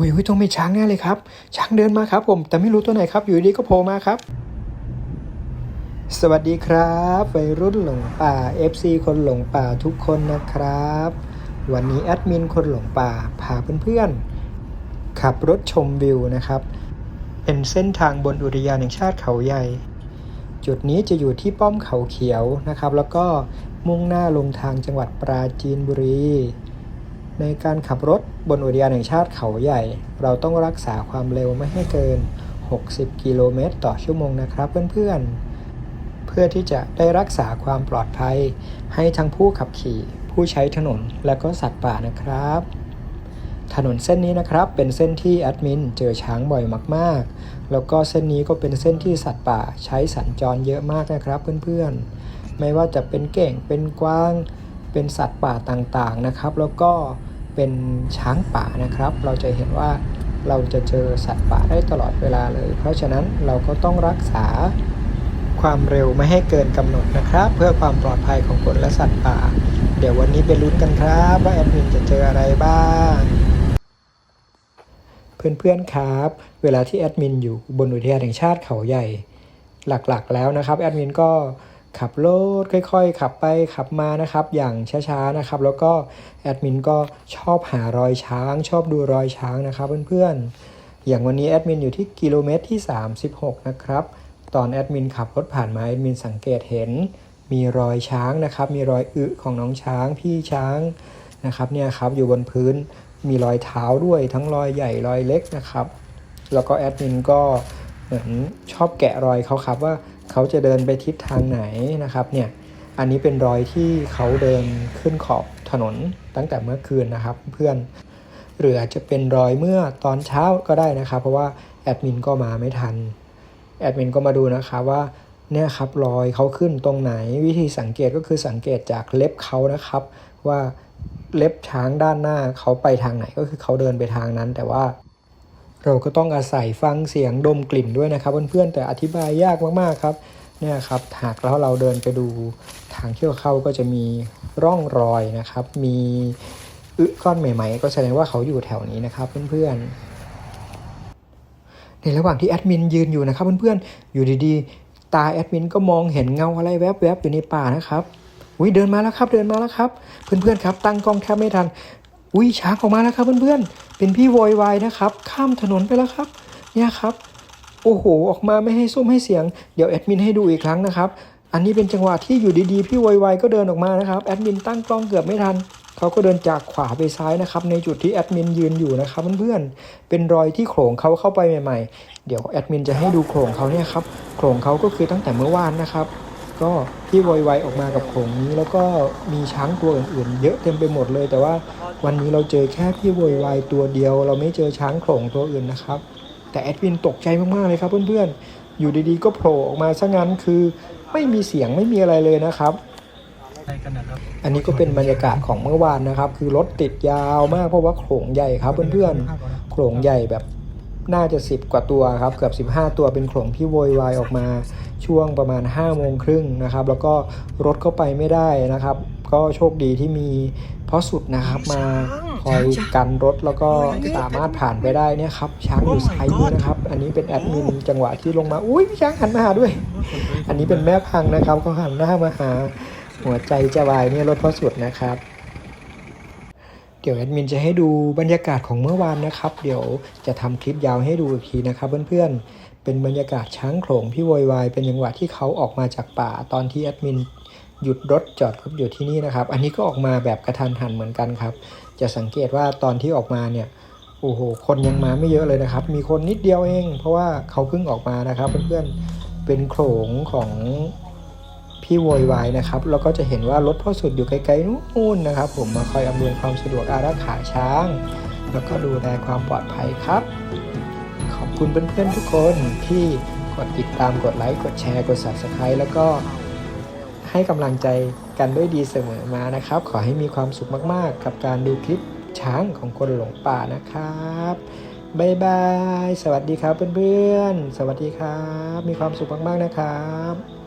อุ้ยอุ้ยต้องเป็นช้างแน่เลยครับ ช้างเดินมาครับผม แต่ไม่รู้ตัวไหนครับ อยู่ดีก็โผล่มาครับ สวัสดีครับวัยรุ่นหลงป่า FC คนหลงป่าทุกคนนะครับ วันนี้แอดมินคนหลงป่าพาเพื่อนๆ ขับรถชมวิวนะครับ เป็นเส้นทางบนอุทยานแห่งชาติเขาใหญ่ จุดนี้จะอยู่ที่ป้อมเขาเขียวนะครับ แล้วก็มุ่งหน้าลงทางจังหวัดปราจีนบุรี ในการขับรถบนอุทยานแห่งชาติเขาใหญ่ เราต้องรักษาความเร็วไม่ให้เกิน 60 กิโลเมตรต่อชั่วโมงนะครับเพื่อนๆ เพื่อที่จะได้รักษาความปลอดภัย ให้ทั้งผู้ขับขี่ ผู้ใช้ถนนและก็สัตว์ป่านะครับ ถนนเส้นนี้นะครับเป็นเส้นที่แอดมินเจอช้างบ่อยมากๆ แล้วก็เส้นนี้ก็เป็นเส้นที่สัตว์ป่าใช้สัญจรเยอะมากนะครับเพื่อนๆ ไม่ว่าจะเป็นเก่งเป็นกวาง เป็นสัตว์ป่าต่างๆนะครับ แล้วก็เป็นช้างป่านะครับ เราจะเห็นว่าเราจะเจอสัตว์ป่าได้ตลอดเวลาเลย เพราะฉะนั้นเราก็ต้องรักษาความเร็วไม่ให้เกินกำหนดนะครับ เพื่อความปลอดภัยของคนและสัตว์ป่า เดี๋ยววันนี้ไปลุ้นกันครับ ว่าแอดมินจะเจออะไรบ้างเพื่อนๆครับ เวลาที่แอดมินอยู่บนอุทยานแห่งชาติเขาใหญ่หลักๆ แล้วนะครับแอดมินก็ ขับรถค่อยๆ ขับไปขับมานะครับ อย่างช้าๆนะครับ แล้วก็แอดมินก็ชอบหารอยช้าง ชอบดูรอยช้างนะครับเพื่อนๆ อย่างวันนี้แอดมินอยู่ที่กิโลเมตรที่ 36 นะครับ ตอนแอดมินขับรถผ่านมาแอดมินสังเกตเห็น มีรอยช้างนะครับ มีรอยอึของน้องช้างพี่ช้างนะครับเนี่ยครับอยู่บนพื้นมีรอยเท้าด้วยทั้งรอยใหญ่รอยเล็กนะครับ แล้วก็แอดมินก็เหมือนชอบแกะรอยเขาครับว่า เขาจะเดินไปทิศทางไหนนะครับเนี่ยอันนี้เป็นรอยที่เขาเดินขึ้นขอบถนนตั้งแต่เมื่อคืนนะครับ เพื่อนหรืออาจจะเป็นรอยเมื่อตอนเช้าก็ได้นะครับ เพราะว่าแอดมินก็มาไม่ทันแอดมินก็มาดูนะครับว่าเนี่ยครับรอยเขาขึ้นตรงไหนวิธีสังเกตก็คือสังเกตจากเล็บเขานะครับ ว่าเล็บช้างด้านหน้าเขาไปทางไหนก็คือเขาเดินไปทางนั้น แต่ว่า เราก็ต้องอาศัยฟังเสียงดมกลิ่นด้วยนะครับเพื่อนๆแต่อธิบายยากมากๆครับเนี่ยครับหากแล้วเราเดินไปดูทางเที่ยวเข้าก็จะมีร่องรอยนะครับ มีอึก้อนใหม่ ๆ ก็แสดงว่าเขาอยู่แถวนี้นะครับเพื่อนๆในระหว่างที่แอดมินยืนอยู่นะครับเพื่อนๆอยู่ดีๆ ตาแอดมินก็มองเห็นเงาอะไรแวบๆอยู่ในป่านะครับอุ้ยเดินมาแล้วครับเดินมาแล้วครับ เพื่อนๆครับ ตั้งกล้องแทบไม่ทัน อุ้ยช้างออกมาแล้วครับเพื่อนๆ เป็นพี่โวยวายนะครับ ข้ามถนนไปแล้วครับ เนี่ยครับ โอ้โห ออกมาไม่ให้ซุ้มให้เสียง เดี๋ยวแอดมินให้ดูอีกครั้งนะครับ อันนี้เป็นจังหวะที่อยู่ดีๆ พี่โวยวายก็เดินออกมานะครับ แอดมินตั้งกล้องเกือบไม่ทัน เขาก็เดินจากขวาไปซ้ายนะครับ ในจุดที่แอดมินยืนอยู่นะครับเพื่อนๆ เป็นรอยที่โขงเขาเข้าไปใหม่ๆ เดี๋ยวแอดมินจะให้ดูโขงเขาเนี่ยครับ โขงเขาก็คือตั้งแต่เมื่อวานนะครับ ก็พี่โวยวายออกมากับโขงนี้แล้วก็มีช้างตัวอื่นๆ เยอะเต็มไปหมดเลย แต่ว่าวันนี้เราเจอแค่พี่โวยวายตัวเดียว เราไม่เจอช้างโขงตัวอื่นนะครับ แต่แอดมินตกใจมากๆเลยครับเพื่อนๆ อยู่ดีๆก็โผล่ออกมาซะงั้นคือไม่มีเสียงไม่มีอะไรเลยนะครับ อันนี้ก็เป็นบรรยากาศของเมื่อวานนะครับ คือรถติดยาวมากเพราะว่าโขงใหญ่ครับเพื่อนๆโขงใหญ่แบบน่าจะ 10 กว่าตัวครับ เกือบ 15 ตัวเป็นโขงที่โวยวายออกมา ช่วงประมาณ5โมงครึ่งนะครับ แล้วก็รถเข้าไปไม่ได้นะครับ ก็โชคดีที่มีพ่อสุดนะครับมาคอยกันรถแล้วก็สามารถผ่านไปได้เนี่ยครับช้างอยู่ซ้ายมือนะครับ อันนี้เป็นแอดมินจังหวะที่ลงมาอุ้ยพี่ช้างหันมาหาด้วย อันนี้เป็นแม่พังนะครับเขาหันหน้ามาหาหัวใจจะวายเนี่ยรถพ่อสุดนะครับเดี๋ยวแอดมินจะให้ดูบรรยากาศของเมื่อวานนะครับ เดี๋ยวจะทำคลิปยาวให้ดูอีกทีนะครับเพื่อนๆ เป็นบรรยากาศช้างโขลงพี่โวยวายเป็นจังหวะที่เขาออกมาจากป่าตอนที่แอดมินหยุดรถจอดรถอยู่ที่นี่นะครับ อันนี้ก็ออกมาแบบกระทันหันเหมือนกันครับ จะสังเกตว่าตอนที่ออกมาเนี่ยโอ้โหคนยังมาไม่เยอะเลยนะครับ มีคนนิดเดียวเอง เพราะว่าเขาเพิ่งออกมานะครับ เพื่อนๆเป็นโขลงของพี่โวยวายนะครับแล้วก็จะเห็นว่ารถพ่อสุดอยู่ไกลๆนู่นนะครับ ผมมาคอยอำนวยความสะดวกอารักขาช้าง แล้วก็ดูแลความปลอดภัยครับ คุณเพื่อนๆทุกคนที่กดติดตามกดไลค์กดแชร์กด subscribe แล้วก็ให้กำลังใจกันด้วยดีเสมอมานะครับ ขอให้มีความสุขมากๆ กับการดูคลิปช้างของคนหลงป่านะครับบายบาย สวัสดีครับเพื่อนๆ สวัสดีครับ มีความสุขมากๆนะครับ